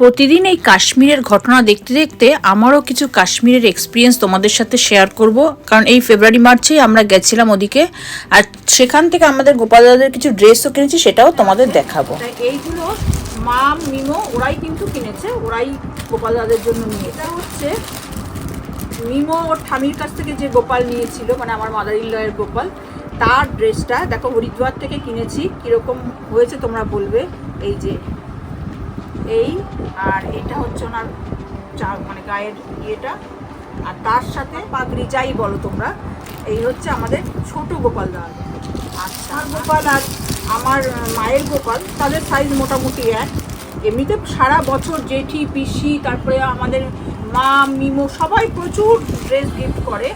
প্রতিদিন এই কাশ্মীরের ঘটনা দেখতে দেখতে আমারও কিছু কাশ্মীরের এক্সপিরিয়েন্স তোমাদের সাথে শেয়ার করব। কারণ এই ফেব্রুয়ারি মার্চেই আমরা গেছিলাম ওদিকে, আর সেখান থেকে আমাদের গোপাল দাদাদের কিছু ড্রেসও কিনেছি, সেটাও তোমাদের দেখাবো। এইগুলো মাম মিমো ওরাই কিন্তু কিনেছে, ওরাই গোপাল দাদের জন্য নিয়ে। এটা হচ্ছে মিমো ওর ঠামির কাছ থেকে যে গোপাল নিয়েছিল মানে আমার মাদার ইল্লয়ের গোপাল, তার ড্রেসটা দেখো হরিদ্বার থেকে কিনেছি, কীরকম হয়েছে তোমরা বলবে, এই যে এই, আর এটা হচ্ছে ওনার চা মানে গায়ের ইয়েটা। আর তার সাথে পাগড়ি যাই বলো তোমরা, এই হচ্ছে আমাদের ছোট গোপাল দাঁড় আমার গোপাল আর আমার মায়ের গোপাল, তাদের সাইজ মোটামুটি এক। এমনিতে সারা বছর জেঠি, পিসি, তারপরে আমাদের মা, মিমো সবাই প্রচুর ড্রেস গিফট করে।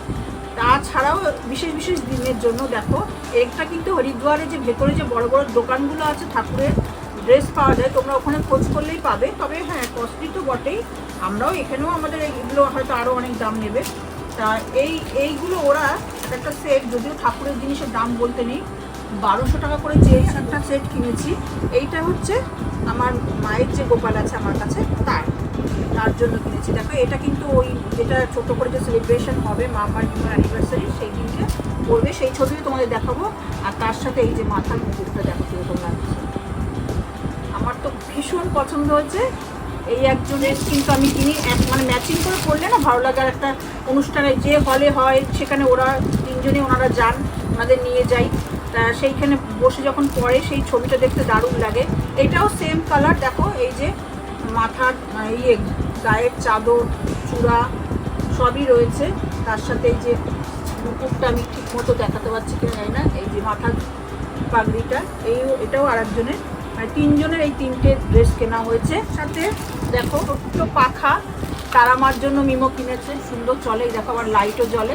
তাছাড়াও বিশেষ বিশেষ দিনের জন্য দেখো, একটা কিন্তু হরিদ্বারে যে ভেতরে যে বড় বড় দোকানগুলো আছে ঠাকুরের ড্রেস পাওয়া যায়, তোমরা ওখানে খোঁজ করলেই পাবে। তবে হ্যাঁ কস্টলি তো বটেই। আমরাও এখানেও আমাদের এগুলো হয়তো আরও অনেক দাম নেবে। তা এই, এইগুলো ওরা একটা সেট যদিও ঠাকুরের জিনিসের দাম বলতে নেই, বারোশো টাকা করে যে একটা সেট কিনেছি। এইটা হচ্ছে আমার মায়ের যে গোপাল আছে আমার কাছে, তার। তার জন্য কিনেছি। দেখো, এটা কিন্তু ওই, যেটা ছোট করে যে সেলিব্রেশন হবে, মা আমার অ্যানিভার্সারি সেই দিনকে করবে সেই ছবিও তোমাদের দেখাবো। আর তার সাথে এই যে মাথার মুকুটটা দেখো, কীরকম ভীষণ পছন্দ হয়েছে। এই একজনের কিন্তু আমি কিনি এক মানে ম্যাচিং করে পড়লে না ভালো লাগার একটা অনুষ্ঠানে যে হলে হয়, সেখানে ওরা তিনজনে ওনারা যান, ওনাদের নিয়ে যাই। তা সেইখানে বসে যখন পড়ে, সেই ছবিটা দেখতে দারুণ লাগে। এটাও সেম কালার দেখো, এই যে মাথার ইয়ে গায়ের চাদর, চূড়া সবই রয়েছে। তার সাথে এই যে মুকুটটা আমি ঠিক মতো দেখাতে পারছি কিনা জানি না। এই যে মাথার পাগড়িটা, এই এটাও আর একজনের মানে তিনজনের এই তিনটে ড্রেস কেনা হয়েছে। সাথে দেখো ছোট্ট পাখা তারামার জন্য মিমো কিনেছে। সুন্দর চলে দেখো আবার লাইটও জ্বলে।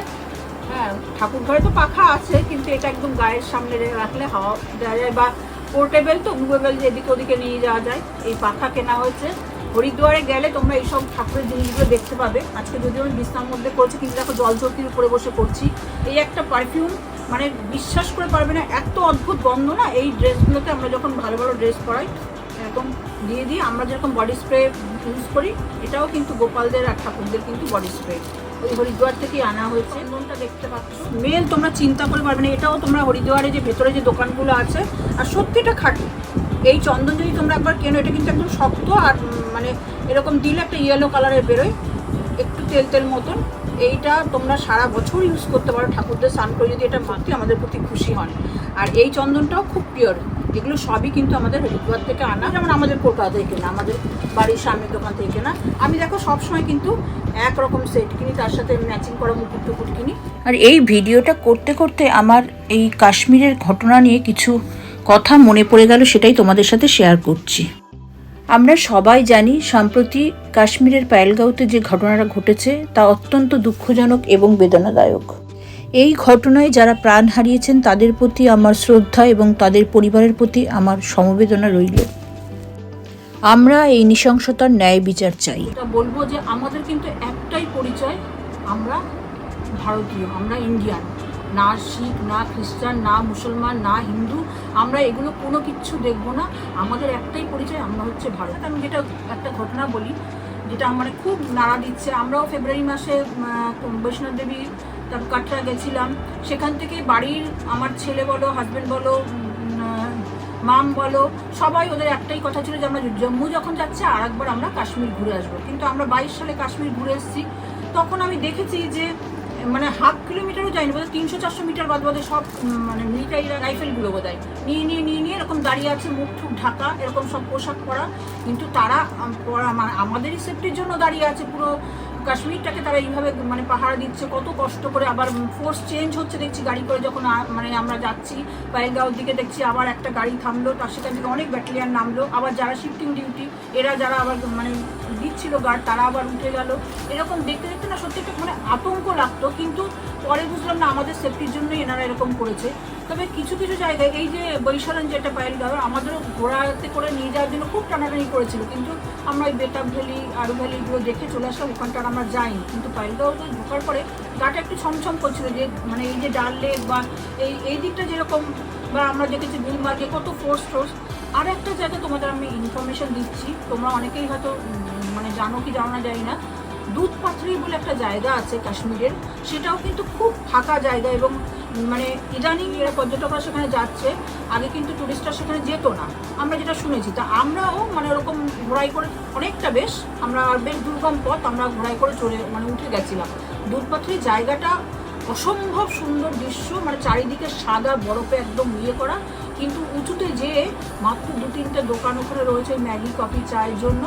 হ্যাঁ ঠাকুর ঘরে তো পাখা আছে, কিন্তু এটা একদম গায়ের সামনে রাখলে হাওয়া দেওয়া যায় বা পোর্টেবেল তো মুভেবল এদিকে ওদিকে নিয়ে যাওয়া যায়। এই পাখা কেনা হয়েছে। হরিদ্বারে গেলে তোমরা এইসব ঠাকুরের জিনিসগুলো দেখতে পাবে। আজকে যদিও আমি বিছনার মধ্যে করছি কিন্তু দেখো জল চৌকির উপরে বসে করছি এই একটা পারফিউম মানে বিশ্বাস করে পারবে না এত অদ্ভুত গন্ধ না? এই ড্রেসগুলোতে আমরা যখন ভালো ভালো ড্রেস পরাই এরকম দিয়ে দিই আমরা যেরকম বডি স্প্রে ইউজ করি এটাও কিন্তু গোপালদের আর ঠাকুরদের কিন্তু বডি স্প্রে। ওই হরিদ্বার থেকেই আনা হয়েছে। কোনটা দেখতে পাচ্ছ? মেল তোমরা চিন্তা করে পারবে না এটাও তোমরা হরিদ্বারে যে ভেতরে যে দোকানগুলো আছে আর সত্যিটা খাঁটি। এই চন্দন যদি তোমরা একবার কেনো এটা কিন্তু একদম শক্ত আর মানে এরকম দিলে একটা ইয়েলো কালারের বেরোয় একটু তেল তেল মতন। এইটা তোমরা সারা বছর ইউজ করতে পারো ঠাকুরদের স্নান করে যদি এটা মাখতে আমাদের প্রতি খুশি হন। আর এই চন্দনটাও খুব পিওর এগুলো সবই কিন্তু আমাদের হরিদ্বার থেকে আনা, যেমন আমাদের কলকাতা থেকে না, আমাদের বাড়ির সামনের দোকান থেকে কেনা আমি দেখো সবসময় কিন্তু একরকম সেট কিনি, তার সাথে ম্যাচিং করা মুকুট টুকুট কিনি। আর এই ভিডিওটা করতে করতে আমার এই কাশ্মীরের ঘটনা নিয়ে কিছু কথা মনে পড়ে গেল, সেটাই তোমাদের সাথে শেয়ার করছি। আমরা সবাই জানি, সম্প্রতি কাশ্মীরের পায়েলগাঁওতে যে ঘটনাটা ঘটেছে, তা অত্যন্ত দুঃখজনক এবং বেদনাদায়ক। এই ঘটনায় যারা প্রাণ হারিয়েছেন, তাদের প্রতি আমার শ্রদ্ধা এবং তাদের পরিবারের প্রতি আমার সমবেদনা রইল। আমরা এই নৃশংসতার ন্যায় বিচার চাই। বলব যে আমাদের কিন্তু একটাই পরিচয়, আমরা ভারতীয়, আমরা ইন্ডিয়ান। না শিখ, না খ্রিস্টান, না মুসলমান, না হিন্দু, আমরা এগুলো কোনো কিচ্ছু দেখব না। আমাদের একটাই পরিচয়, আমরা হচ্ছে ভারত। আমি যেটা একটা ঘটনা বলি, যেটা আমার খুব নাড়া দিচ্ছে। আমরাও ফেব্রুয়ারি মাসে বৈষ্ণব দেবী তারপর কাটরা গেছিলাম। সেখান থেকে বাড়ির আমার ছেলে বলো হাজব্যান্ড বলো মাম বলো, সবাই ওদের একটাই কথা ছিল যে আমরা জম্মু যখন যাচ্ছি আর একবার আমরা কাশ্মীর ঘুরে আসব। কিন্তু আমরা বাইশ সালে কাশ্মীর ঘুরে এসেছি। তখন আমি দেখেছি যে মানে হাফ কিলোমিটারও যায়নি, বোধহয় তিনশো চারশো মিটার বাদ বাদে সব মানে মিলিটারিরা রাইফেলগুলো বোধহয়। নিয়ে নিয়ে নিয়ে নিয়ে এরকম দাঁড়িয়ে আছে, মুখ টুক ঢাকা, এরকম সব পোশাক পরা। কিন্তু তারা মানে আমাদেরই সেফটির জন্য দাঁড়িয়ে আছে, পুরো কাশ্মীরটাকে তারা এইভাবে মানে পাহারা দিচ্ছে, কত কষ্ট করে আবার ফোর্স চেঞ্জ হচ্ছে, দেখছি গাড়ি করে যখন মানে আমরা যাচ্ছি পায়েগাঁওর দিকে দেখছি আবার একটা গাড়ি থামলো, তার সেখান থেকে অনেক ব্যাটালিয়ান নামলো, আবার যারা শিফটিং ডিউটি এরা যারা আবার মানে দিচ্ছিল গার্ড তারা আবার উঠে গেল। এরকম দেখতে দেখতে না সত্যি একটা মানে আতঙ্ক লাগতো, কিন্তু পরে বুঝলাম না আমাদের সেফটির জন্যই এনারা এরকম করেছে। তবে কিছু কিছু জায়গায় এই যে বৈশালন যেটা পায়েলগাঁও আমাদেরও ঘোড়াতে করে নিয়ে যাওয়ার জন্য খুব টানাটানি করেছিল, কিন্তু আমরা ওই বেতাব ভ্যালি, আরু ভ্যালিগুলো দেখে চলে আসলাম ওখানটা আমরা যাইনি। কিন্তু পায়েলগাঁওতে ঢোকার পরে গাটা একটু ছমছম করছিল যে মানে এই যে ডাল লেক বা এই এই দিকটা যেরকম, বা আমরা দেখেছি গুলমার্গে কত ফোর্স টোর্স আর একটা জায়গা তোমাদের আমি ইনফরমেশন দিচ্ছি, তোমরা অনেকেই হয়তো জানো কি জানো না জানি না, দুধ পাথরি বলে একটা জায়গা আছে কাশ্মীরের, সেটাও কিন্তু খুব ফাঁকা জায়গা এবং মানে ইদানিং এরা পর্যটকরা সেখানে যাচ্ছে, আগে কিন্তু টুরিস্টরা সেখানে যেত না। আমরা যেটা শুনেছি, তা আমরাও মানে ওরকম ঘোড়াই করে অনেকটা বেশ, আমরা বেশ দুর্গম পথ আমরা ঘোড়াই করে চলে মানে উঠে গেছিলাম। দুধ পাথরি জায়গাটা অসম্ভব সুন্দর দৃশ্য মানে চারিদিকে সাদা বরফে একদম ইয়ে করা, কিন্তু উঁচুতে যেয়ে মাত্র দু তিনটে দোকান ওখানে রয়েছে ম্যাগি কফি চায়ের জন্য।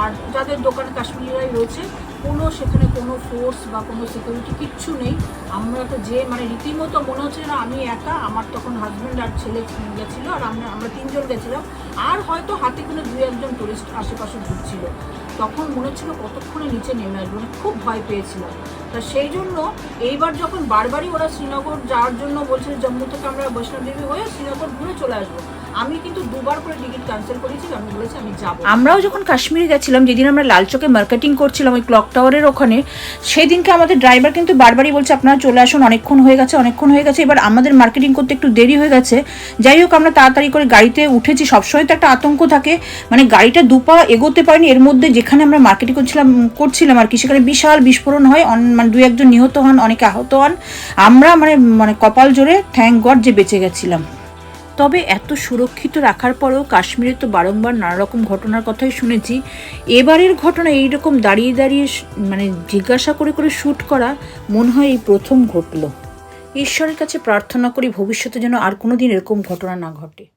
আর যাদের দোকানে কাশ্মীরিরাই রয়েছে, কোনো সেখানে কোনো ফোর্স বা কোনো সিকিউরিটি কিচ্ছু নেই। আমরা তো যে মানে রীতিমতো মনে হচ্ছে না আমি একা, আমার তখন হাজব্যান্ড আর ছেলে গেছিল আর আমরা আমরা তিনজন গেছিলাম। আর হয়তো হাতে কোনো দু একজন টুরিস্ট আশেপাশে ঘুরছিল তখন মনে হচ্ছিল কতক্ষণে নিচে নেমে আসব মানে খুব ভয় পেয়েছিলাম। তা সেই জন্য এইবার যখন বারবারই ওরা শ্রীনগর যাওয়ার জন্য বলছে জম্মু থেকে আমরা বৈষ্ণবদেবী হয়ে শ্রীনগর ঘুরে চলে আসব। আমি কিন্তু দুবার করে টিকিট ক্যান্সেল করেছি আমি বলেছি আমি যাব। আমরাও যখন কাশ্মীরে গেছিলাম, যেদিন আমরা লালচকে মার্কেটিং করছিলাম ওই ক্লক টাওয়ারের ওখানে, সেদিনকে আমাদের ড্রাইভার কিন্তু বারবারই বলছে, আপনারা চলে আসুন, অনেকক্ষণ হয়ে গেছে, অনেকক্ষণ হয়ে গেছে। এবার আমাদের মার্কেটিং করতে একটু দেরি হয়ে গেছে। যাই হোক, আমরা তাড়াতাড়ি করে গাড়িতে উঠেছি। সবসময় তো একটা আতঙ্ক থাকে মানে গাড়িটা দুপা এগোতে পারিনি। এর মধ্যে যেখানে আমরা মার্কেটিং করছিলাম করছিলাম আর কি, সেখানে বিশাল বিস্ফোরণ হয়। মানে দু একজন নিহত হন, অনেকে আহত হন। আমরা মানে মানে কপাল জোরে থ্যাংক গড যে বেঁচে গেছিলাম। তবে এত সুরক্ষিত রাখার পরেও কাশ্মীরে তো বারংবার নানা রকম ঘটনার কথাই শুনেছি। এবারের ঘটনা এইরকম দাঁড়িয়ে দাঁড়িয়ে মানে জিজ্ঞাসা করে করে শ্যুট করা মনে হয় এই প্রথম ঘটল। ঈশ্বরের কাছে প্রার্থনা করি ভবিষ্যতে যেন আর কোনো দিন এরকম ঘটনা না ঘটে।